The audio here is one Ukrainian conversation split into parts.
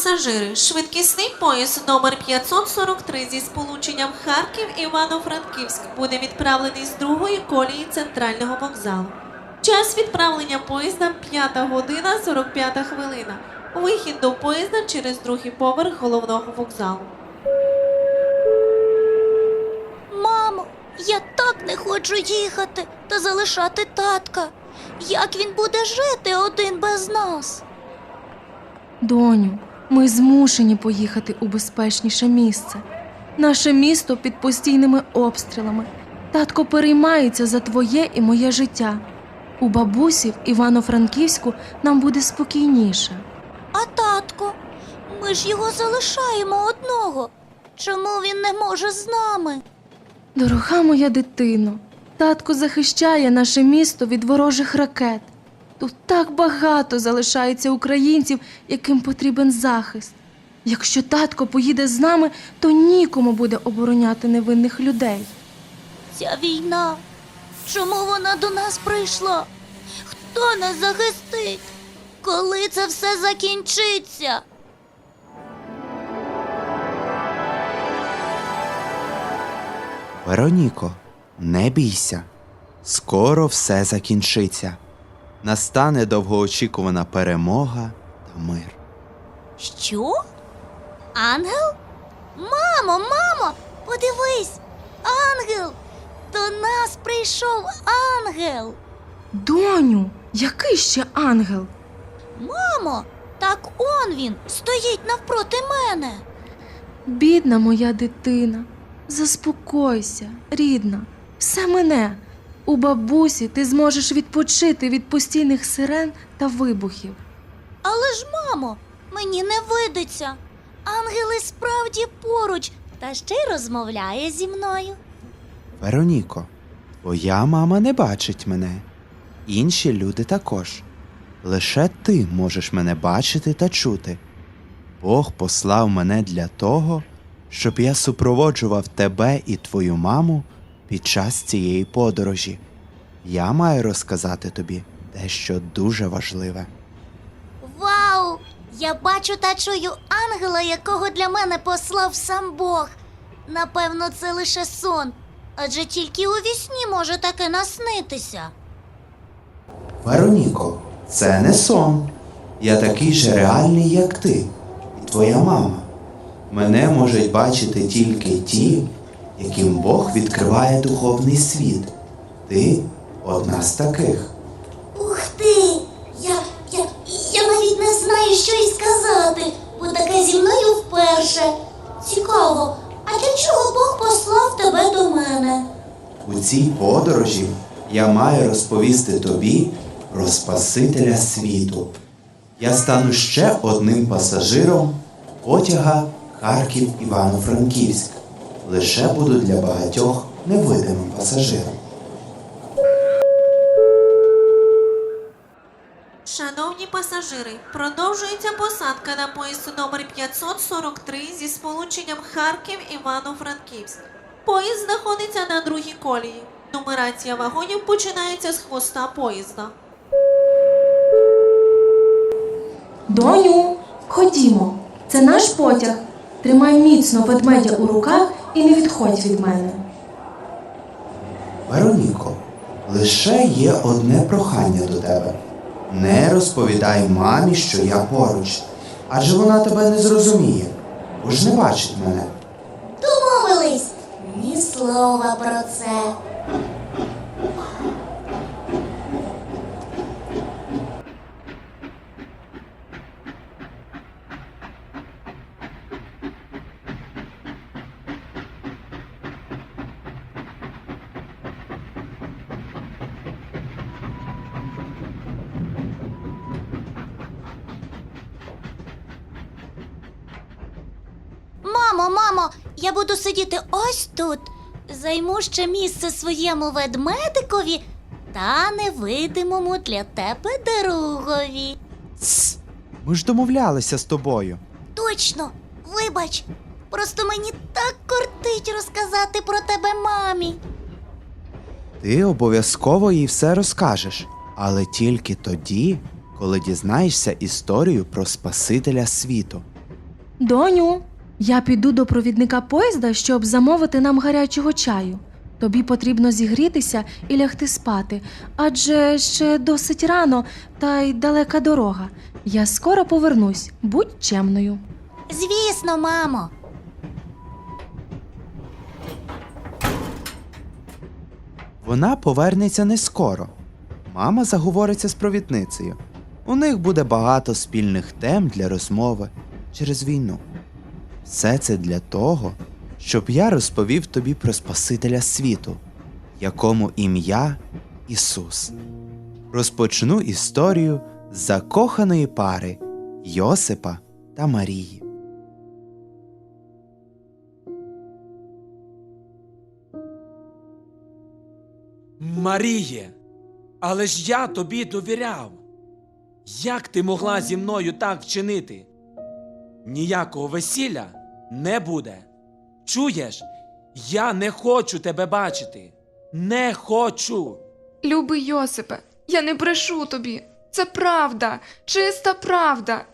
пасажири, швидкісний поїзд номер 543 зі сполученням Харків Івано-Франківськ буде відправлений з другої колії центрального вокзалу. Час відправлення поїзда 5 година 45 хвилина. Вихід до поїзда через другий поверх головного вокзалу. Мамо, я так не хочу їхати та залишати татка. Як він буде жити один без нас? Доню, ми змушені поїхати у безпечніше місце. Наше місто під постійними обстрілами. Татко переймається за твоє і моє життя. У бабусі в Івано-Франківську нам буде спокійніше. А татко, ми ж його залишаємо одного. Чому він не може з нами? Дорога моя дитино, татко захищає наше місто від ворожих ракет. Тут так багато залишається українців, яким потрібен захист. Якщо татко поїде з нами, то нікому буде обороняти невинних людей. Ця війна. Чому вона до нас прийшла? Хто нас захистить? Коли це все закінчиться? Вероніко, не бійся. Скоро все закінчиться. Настане довгоочікувана перемога та мир. Що? Ангел? Мамо, мамо, подивись! Ангел! До нас прийшов ангел. Доню, який ще ангел? Мамо, так он він стоїть навпроти мене. Бідна моя дитина, заспокойся, рідна, все мене. У бабусі ти зможеш відпочити від постійних сирен та вибухів. Але ж, мамо, мені не видиться. Ангел і справді поруч та ще й розмовляє зі мною. Вероніко, твоя мама не бачить мене. Інші люди також. Лише ти можеш мене бачити та чути. Бог послав мене для того, щоб я супроводжував тебе і твою маму під час цієї подорожі. Я маю розказати тобі дещо дуже важливе. Вау! Я бачу та чую ангела, якого для мене послав сам Бог. Напевно, це лише сон, адже тільки у вісні може таке наснитися. Вероніко, це не сон. Я такий же реальний, як ти, і твоя мама. Мене можуть бачити тільки ті, яким Бог відкриває духовний світ. Ти одна з таких. Ух ти! Я, я, я навіть не знаю, що й сказати, бо таке зі мною вперше. Цікаво, а для чого Бог послав тебе до мене? У цій подорожі я маю розповісти тобі про Спасителя світу. Я стану ще одним пасажиром потяга Харків Івано-Франківськ. Лише буду для багатьох невидимим пасажиром. Шановні пасажири, продовжується посадка на поїзд номер 543 зі сполученням Харків Івано-Франківськ. Поїзд знаходиться на другій колії. Нумерація вагонів починається з хвоста поїзда. Доню, ходімо, це наш потяг. Тримай міцно ведмедя у руках і не відходь від мене. Вероніко, лише є одне прохання до тебе. Не розповідай мамі, що я поруч, адже вона тебе не зрозуміє, бо ж не бачить мене. Домовились? Ні слова про це. Мамо, я буду сидіти ось тут. Займу ще місце своєму ведмедикові та невидимому для тебе другові. Тсс, ми ж домовлялися з тобою. Точно, вибач. Просто мені так кортить розказати про тебе мамі. Ти обов'язково їй все розкажеш, але тільки тоді, коли дізнаєшся історію про Спасителя світу. Доню, я піду до провідника поїзда, щоб замовити нам гарячого чаю. Тобі потрібно зігрітися і лягти спати, адже ще досить рано та й далека дорога. Я скоро повернусь, будь чемною. Звісно, мамо. Вона повернеться не скоро. Мама заговориться з провідницею. У них буде багато спільних тем для розмови через війну. Все це для того, щоб я розповів тобі про Спасителя світу, якому ім'я Ісус. Розпочну історію закоханої пари Йосипа та Марії. Маріє, але ж я тобі довіряв. Як ти могла зі мною так вчинити? Ніякого весілля не буде. Чуєш, я не хочу тебе бачити. Не хочу. Любий Йосипе, я не брешу тобі. Це правда, чиста правда.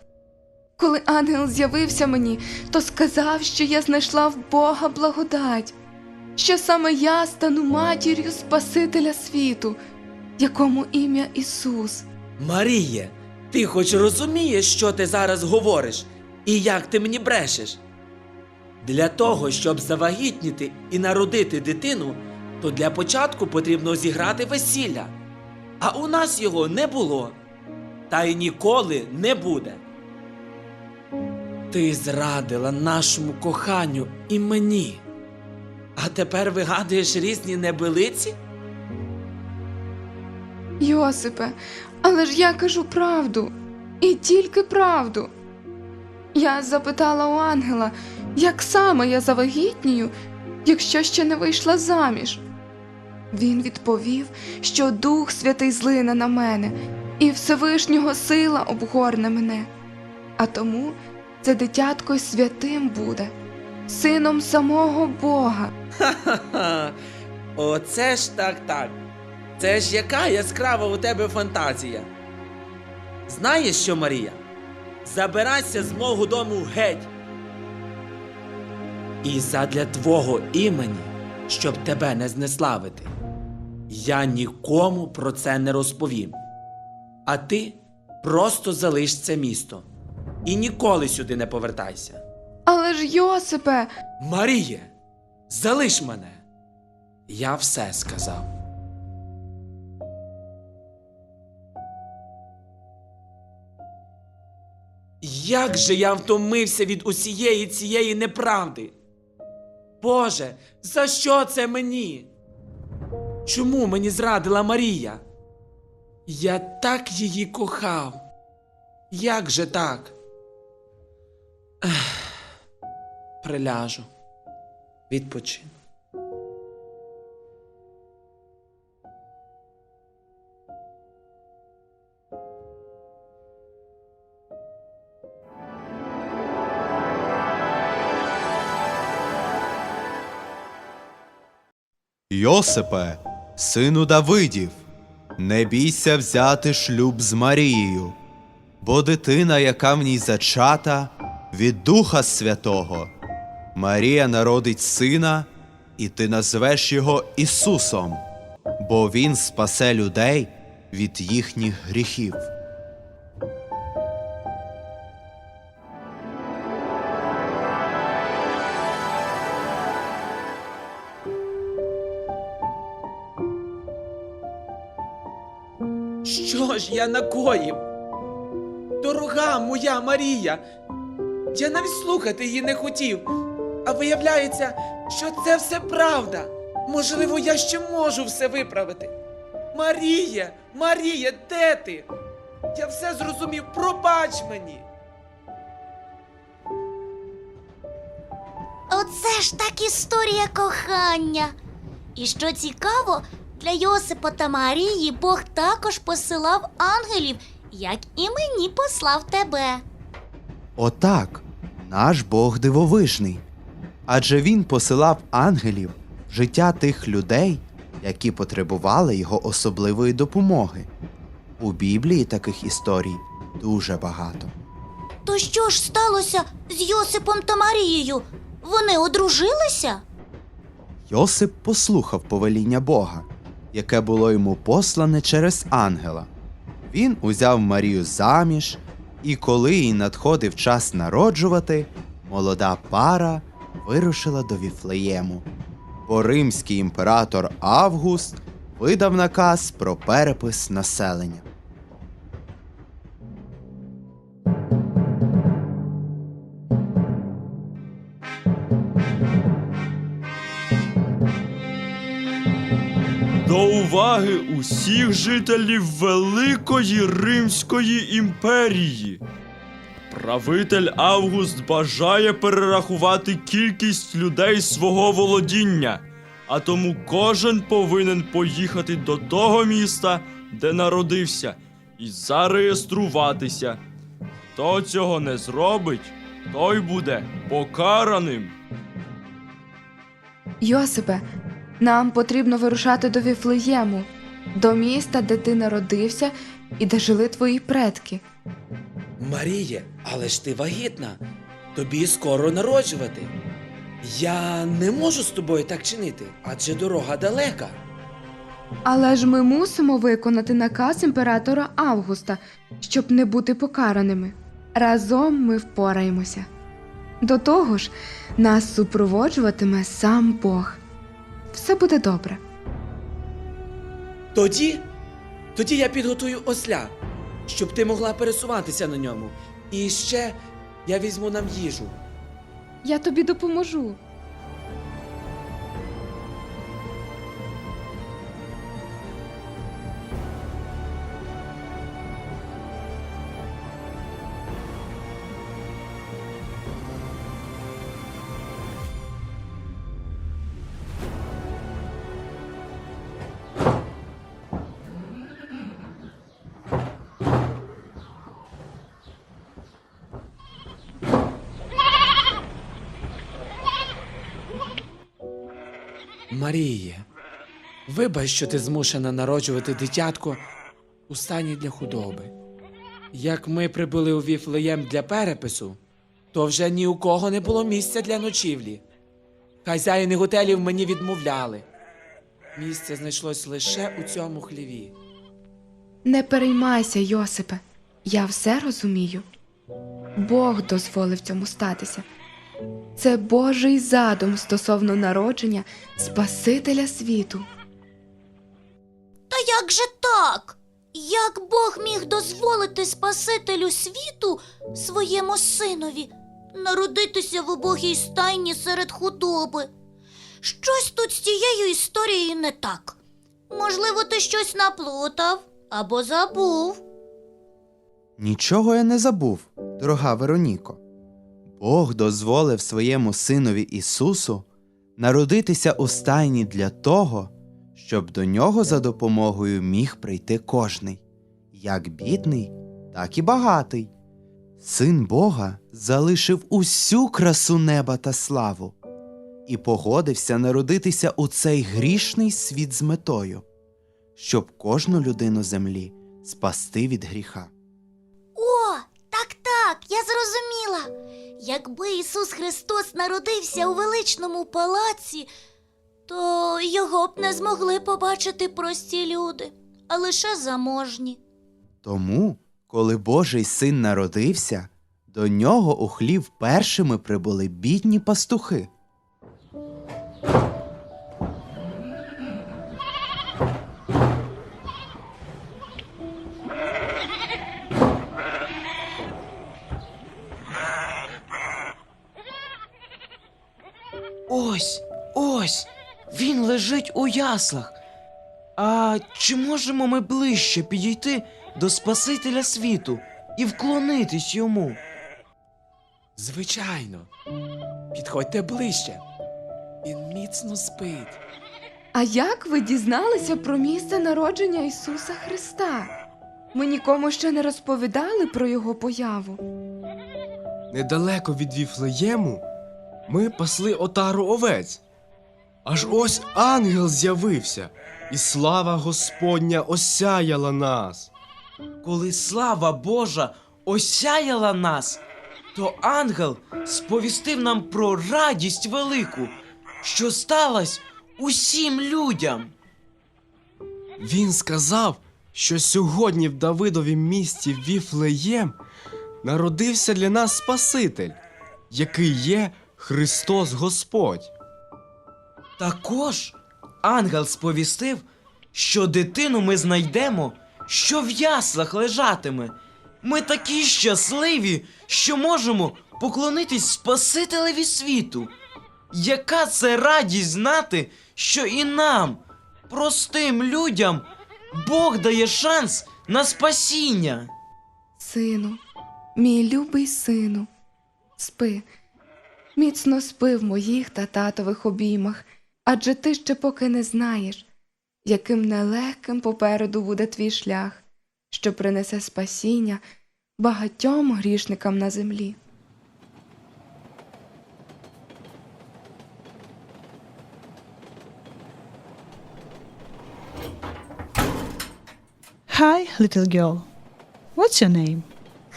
Коли ангел з'явився мені, то сказав, що я знайшла в Бога благодать, що саме я стану матір'ю Спасителя світу, якому ім'я Ісус. Маріє, ти хоч розумієш, що ти зараз говориш, і як ти мені брешеш? Для того, щоб завагітніти і народити дитину, то для початку потрібно зіграти весілля. А у нас його не було, та й ніколи не буде. Ти зрадила нашому коханню і мені. А тепер вигадуєш різні небилиці? Йосипе, але ж я кажу правду, і тільки правду. Я запитала у ангела, як саме я завагітнію, якщо ще не вийшла заміж. Він відповів, що Дух Святий злине на мене, і Всевишнього сила обгорне мене. А тому це дитятко святим буде, сином самого Бога. Ха-ха, оце ж так так. Це ж яка яскрава у тебе фантазія. Знаєш що, Марія? Забирайся з мого дому геть. І задля твого імені, щоб тебе не знеславити, я нікому про це не розповім. А ти просто залиш це місто і ніколи сюди не повертайся. Але ж Йосипе, Маріє, залиш мене. Я все сказав. Як же я втомився від усієї цієї неправди? Боже, за що це мені? Чому мені зрадила Марія? Я так її кохав. Як же так? Ех, приляжу. Відпочину. Йосипе, сину Давидів, не бійся взяти шлюб з Марією, бо дитина, яка в ній зачата, від Духа Святого. Марія народить сина, і ти назвеш його Ісусом, бо Він спасе людей від їхніх гріхів. Що ж я накоїв? Дорога моя Марія, я навіть слухати її не хотів. А виявляється, що це все правда. Можливо, я ще можу все виправити. Марія, Марія, де ти? Я все зрозумів, пробач мені. Оце ж так історія кохання. І що цікаво, для Йосипа та Марії Бог також посилав ангелів, як і мені послав тебе. Отак, наш Бог дивовижний. Адже він посилав ангелів в життя тих людей, які потребували його особливої допомоги. У Біблії таких історій дуже багато. То що ж сталося з Йосипом та Марією? Вони одружилися? Йосип послухав повеління Бога, яке було йому послане через ангела. Він узяв Марію заміж, і коли їй надходив час народжувати, молода пара вирушила до Віфлеєму. Бо римський імператор Август видав наказ про перепис населення. До уваги усіх жителів Великої Римської імперії. Правитель Август бажає перерахувати кількість людей свого володіння, а тому кожен повинен поїхати до того міста, де народився, і зареєструватися. Хто цього не зробить, той буде покараним. Йосипе, нам потрібно вирушати до Віфлеєму, до міста, де ти народився і де жили твої предки. Маріє, але ж ти вагітна. Тобі скоро народжувати. Я не можу з тобою так чинити, адже дорога далека. Але ж ми мусимо виконати наказ імператора Августа, щоб не бути покараними. Разом ми впораємося. До того ж, нас супроводжуватиме сам Бог. Все буде добре. Тоді, тоді я підготую осля, щоб ти могла пересуватися на ньому. І ще я візьму нам їжу. Я тобі допоможу. Вибач, що ти змушена народжувати дитятко у стані для худоби. Як ми прибули у Віфлеєм для перепису, то вже ні у кого не було місця для ночівлі. Хазяїни готелів мені відмовляли. Місце знайшлось лише у цьому хліві. Не переймайся, Йосипе, я все розумію. Бог дозволив цьому статися. Це Божий задум стосовно народження Спасителя світу. Як же так? Як Бог міг дозволити Спасителю світу своєму синові народитися в убогій стайні серед худоби? Щось тут з цією історією не так. Можливо, ти щось наплутав або забув. Нічого я не забув, дорога Вероніко. Бог дозволив своєму синові Ісусу народитися у стайні для того, щоб до нього за допомогою міг прийти кожний, як бідний, так і багатий. Син Бога залишив усю красу неба та славу і погодився народитися у цей грішний світ з метою, щоб кожну людину землі спасти від гріха. О, так, я зрозуміла. Якби Ісус Христос народився у величному палаці, то його б не змогли побачити прості люди, а лише заможні. Тому, коли Божий син народився, до нього у хлів першими прибули бідні пастухи. Яслах. А чи можемо ми ближче підійти до Спасителя світу і вклонитись йому? Звичайно, підходьте ближче. Він міцно спить. А як ви дізналися про місце народження Ісуса Христа? Ми нікому ще не розповідали про його появу. Недалеко від Віфлеєму ми пасли отару овець. Аж ось ангел з'явився, і слава Господня осяяла нас. Коли слава Божа осяяла нас, то ангел сповістив нам про радість велику, що сталась усім людям. Він сказав, що сьогодні в Давидовім місті Віфлеєм народився для нас Спаситель, який є Христос Господь. Також ангел сповістив, що дитину ми знайдемо, що в яслах лежатиме. Ми такі щасливі, що можемо поклонитись Спасителеві світу. Яка це радість знати, що і нам, простим людям, Бог дає шанс на спасіння. Сину, мій любий сину, спи, міцно спи в моїх та татових обіймах, адже ти ще поки не знаєш, яким нелегким попереду буде твій шлях, що принесе спасіння багатьом грішникам на землі. Hi, little girl. What's your name?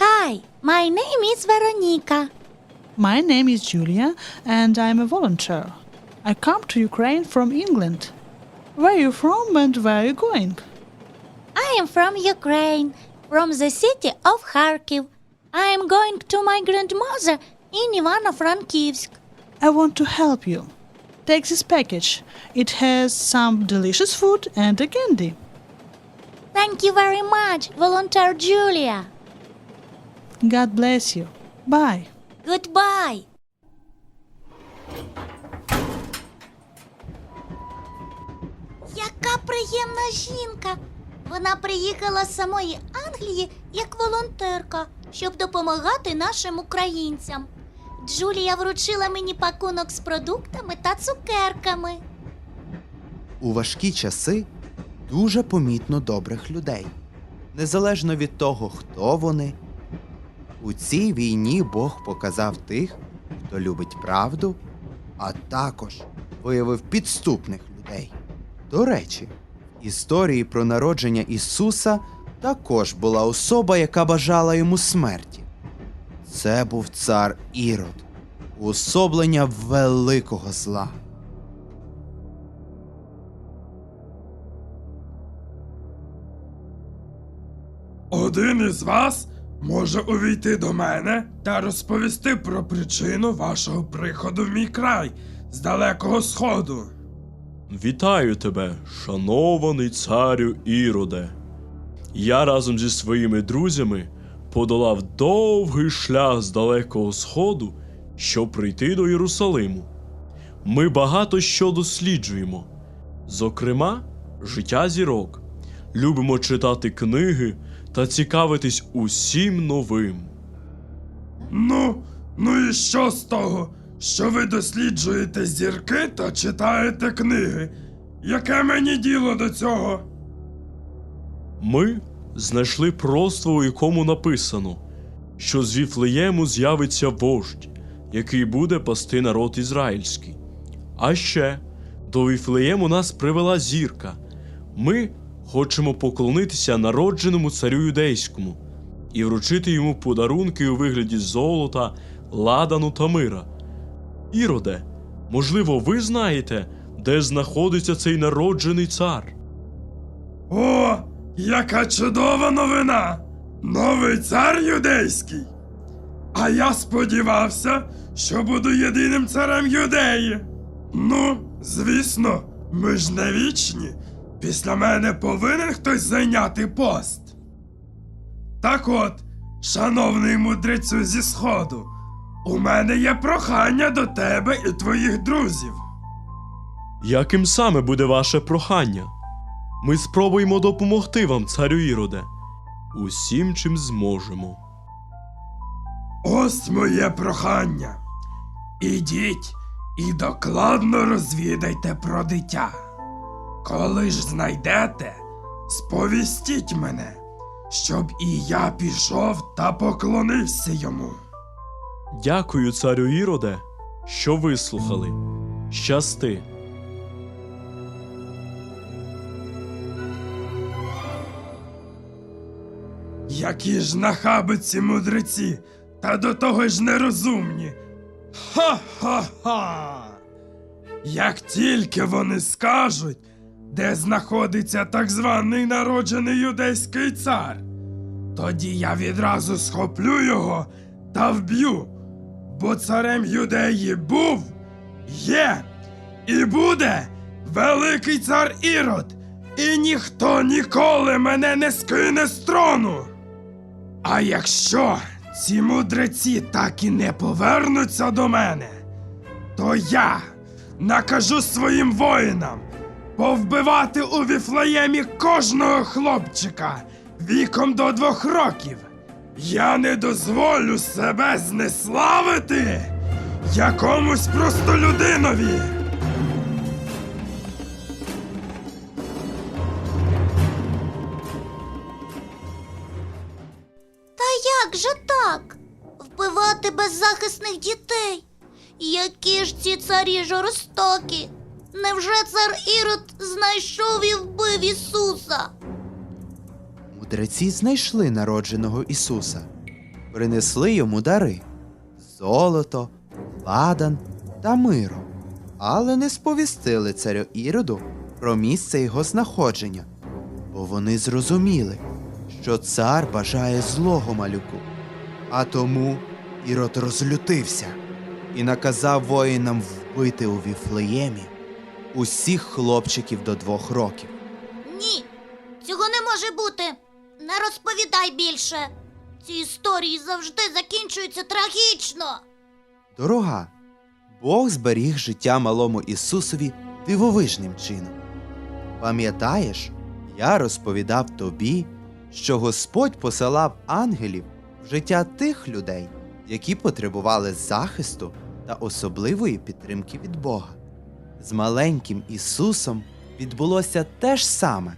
Hi, my name is Veronica. My name is Julia, and I'm a volunteer. I come to Ukraine from England. Where are you from and where are you going? I am from Ukraine, from the city of Kharkiv. I am going to my grandmother in Ivano-Frankivsk. I want to help you. Take this package. It has some delicious food and a candy. Thank you very much, volunteer Julia. God bless you. Bye. Goodbye. Яка приємна жінка. Вона приїхала з самої Англії як волонтерка, щоб допомагати нашим українцям. Джулія вручила мені пакунок з продуктами та цукерками. У важкі часи дуже помітно добрих людей, незалежно від того, хто вони. У цій війні Бог показав тих, хто любить правду, а також виявив підступних людей. До речі, в історії про народження Ісуса також була особа, яка бажала йому смерті. Це був цар Ірод, уособлення великого зла. Один із вас може увійти до мене та розповісти про причину вашого приходу в мій край з далекого сходу. Вітаю тебе, шанований царю Іроде. Я разом зі своїми друзями подолав довгий шлях з далекого сходу, щоб прийти до Єрусалиму. Ми багато що досліджуємо, зокрема, життя зірок. Любимо читати книги та цікавитись усім новим. Ну, ну і що з того, що ви досліджуєте зірки та читаєте книги? Яке мені діло до цього? Ми знайшли просто, у якому написано, що з Віфлеєму з'явиться вождь, який буде пасти народ ізраїльський. А ще до Віфлеєму нас привела зірка. Ми хочемо поклонитися народженому царю юдейському і вручити йому подарунки у вигляді золота, ладану та мира. Іроде, можливо, ви знаєте, де знаходиться цей народжений цар? О, яка чудова новина! Новий цар юдейський. А я сподівався, що буду єдиним царем юдеї. Ну, звісно, ми ж не вічні. Після мене повинен хтось зайняти пост. Так от, шановний мудрецю зі сходу, у мене є прохання до тебе і твоїх друзів. Яким саме буде ваше прохання? Ми спробуємо допомогти вам, царю Іроде, усім, чим зможемо. Ось моє прохання. Ідіть і докладно розвідайте про дитя. Коли ж знайдете, сповістіть мене, щоб і я пішов та поклонився йому. Дякую, царю Іроде, що вислухали. Щасти. Які ж нахабиці мудреці та до того ж нерозумні. Ха-ха-ха! Як тільки вони скажуть, де знаходиться так званий народжений юдейський цар, тоді я відразу схоплю його та вб'ю, бо царем юдеї був, є і буде великий цар Ірод, і ніхто ніколи мене не скине з трону. А якщо ці мудреці так і не повернуться до мене, то я накажу своїм воїнам повбивати у віфлеємі кожного хлопчика віком до двох років. Я не дозволю себе знеславити якомусь простолюдинові. Та як же так? Вбивати беззахисних дітей? Які ж ці царі жорстокі? Невже цар Ірод знайшов і вбив Ісуса? Мудреці знайшли народженого Ісуса, принесли йому дари золото, ладан та миро, але не сповістили царю Іроду про місце його знаходження, бо вони зрозуміли, що цар бажає злого малюку. А тому Ірод розлютився і наказав воїнам вбити у Віфлеємі усіх хлопчиків до двох років. Ні, цього не може бути. Не розповідай більше. Ці історії завжди закінчуються трагічно. Дорога, Бог зберіг життя малому Ісусові дивовижним чином. Пам'ятаєш, я розповідав тобі, що Господь посилав ангелів в життя тих людей, які потребували захисту та особливої підтримки від Бога. З маленьким Ісусом відбулося те ж саме.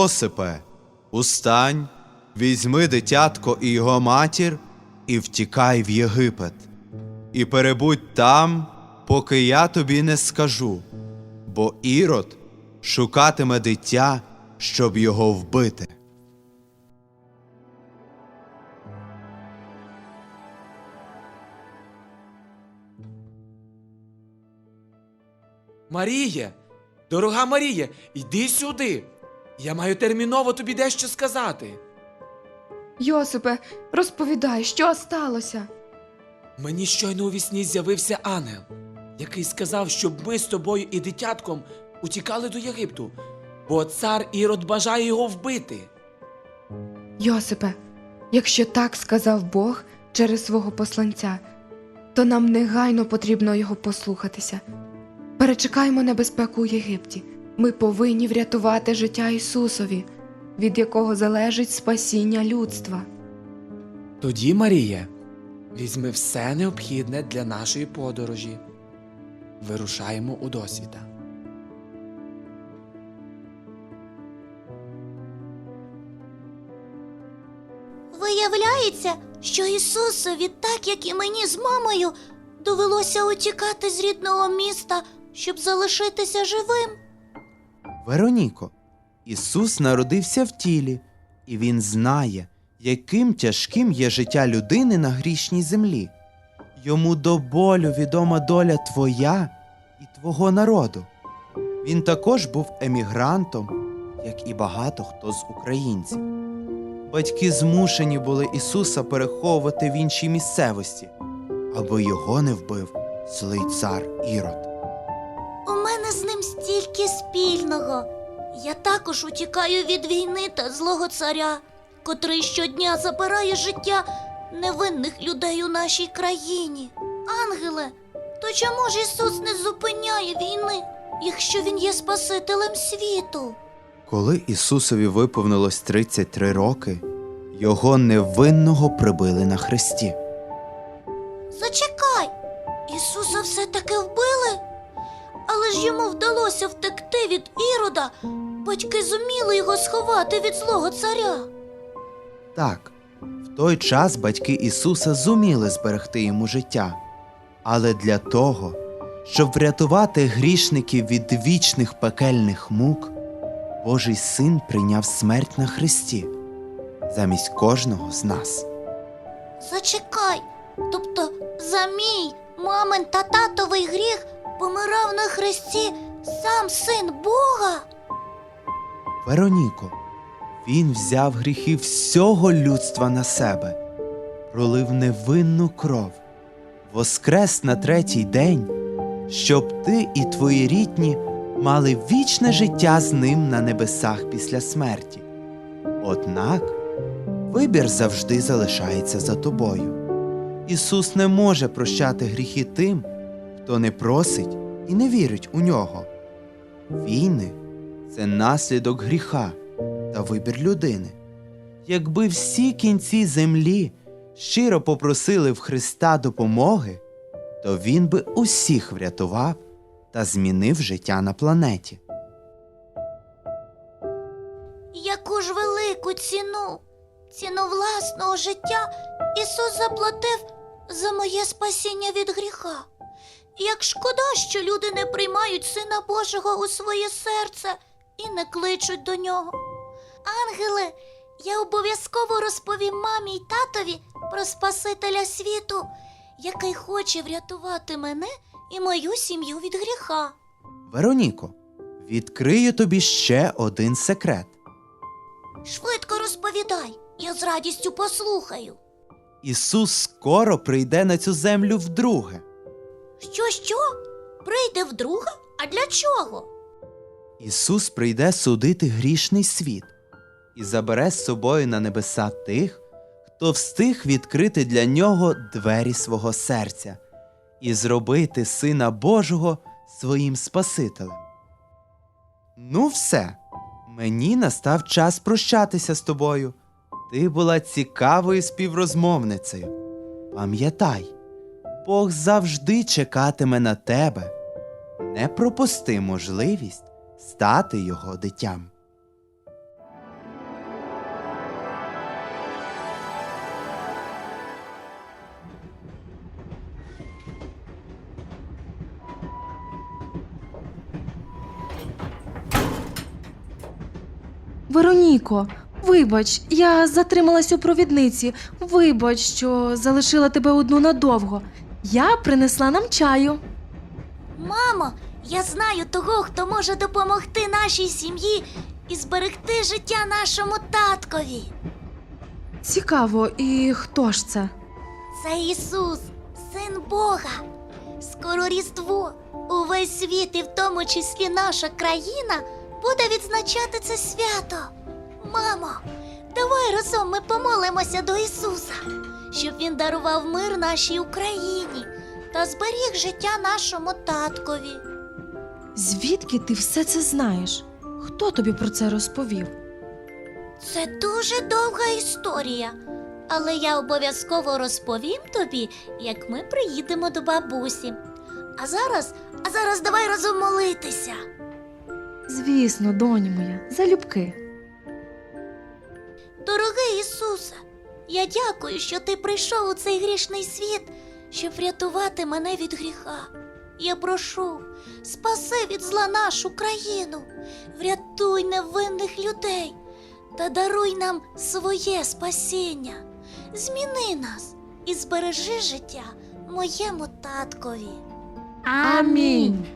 Йосипе, устань, візьми дитятко і його матір і втікай в Єгипет. І перебудь там, поки я тобі не скажу, бо Ірод шукатиме дитя, щоб його вбити. Маріє, дорога Маріє, йди сюди. Я маю терміново тобі дещо сказати. Йосипе, розповідай, що сталося? Мені щойно у вісні з'явився ангел, який сказав, щоб ми з тобою і дитятком утікали до Єгипту, бо цар Ірод бажає його вбити. Йосипе, якщо так сказав Бог через свого посланця, то нам негайно потрібно його послухатися. Перечекаємо небезпеку у Єгипті. Ми повинні врятувати життя Ісусові, від якого залежить спасіння людства. Тоді, Марія, візьми все необхідне для нашої подорожі. Вирушаємо у досвіта. Виявляється, що Ісусові, так як і мені з мамою, довелося утікати з рідного міста, щоб залишитися живим. Вероніко, Ісус народився в тілі, і Він знає, яким тяжким є життя людини на грішній землі. Йому до болю відома доля твоя і твого народу. Він також був емігрантом, як і багато хто з українців. Батьки змушені були Ісуса переховувати в іншій місцевості, аби його не вбив злий цар Ірод. Спільного. Я також утікаю від війни та злого царя, котрий щодня забирає життя невинних людей у нашій країні. Ангеле, то чому ж Ісус не зупиняє війни, якщо Він є Спасителем світу? Коли Ісусові виповнилось 33 роки, його невинного прибили на хресті. Втекти від Ірода, батьки зуміли його сховати від злого царя. Так, в той час батьки Ісуса зуміли зберегти йому життя. Але для того, щоб врятувати грішників від вічних пекельних мук, Божий син прийняв смерть на Христі замість кожного з нас. Зачекай, тобто за мій, мамин та татовий гріх помирав на хресті сам син Бога. Вероніко, він взяв гріхи всього людства на себе, пролив невинну кров, воскрес на третій день, щоб ти і твої рідні мали вічне життя з ним на небесах після смерті. Однак вибір завжди залишається за тобою. Ісус не може прощати гріхи тим, хто не просить і не вірить у нього. Війни це наслідок гріха та вибір людини. Якби всі кінці землі щиро попросили в Христа допомоги, то він би усіх врятував та змінив життя на планеті. Яку ж велику ціну, ціну власного життя Ісус заплатив за моє спасіння від гріха. Як шкода, що люди не приймають Сина Божого у своє серце і не кличуть до нього. Ангеле, я обов'язково розповім мамі й татові про Спасителя світу, який хоче врятувати мене і мою сім'ю від гріха. Вероніко, відкрию тобі ще один секрет. Швидко розповідай, я з радістю послухаю. Ісус скоро прийде на цю землю вдруге. Що, що? Прийде вдруге? А для чого? Ісус прийде судити грішний світ і забере з собою на небеса тих, хто встиг відкрити для нього двері свого серця і зробити Сина Божого своїм Спасителем. Ну, все, мені настав час прощатися з тобою. Ти була цікавою співрозмовницею. Пам'ятай, Бог завжди чекатиме на тебе. Не пропусти можливість стати його дитям. Вероніко, вибач, я затрималась у провідниці. Вибач, що залишила тебе одну надовго. Я принесла нам чаю. Мамо, я знаю того, хто може допомогти нашій сім'ї і зберегти життя нашому таткові. Цікаво, і хто ж це? Це Ісус, син Бога. Скоро Різдво. Увесь світ, і в тому числі наша країна, буде відзначати це свято. Мамо, давай разом ми помолимося до Ісуса, щоб Він дарував мир нашій Україні та зберіг життя нашому таткові. Звідки ти все це знаєш? Хто тобі про це розповів? Це дуже довга історія, але я обов'язково розповім тобі, як ми приїдемо до бабусі. А зараз, а зараз давай разом молитися. Звісно, доню моя, залюбки. Дорогий Ісусе, я дякую, що ти прийшов у цей грішний світ, щоб врятувати мене від гріха. Я прошу, спаси від зла нашу країну, врятуй невинних людей та даруй нам своє спасіння. Зміни нас і збережи життя моєму таткові. Амінь.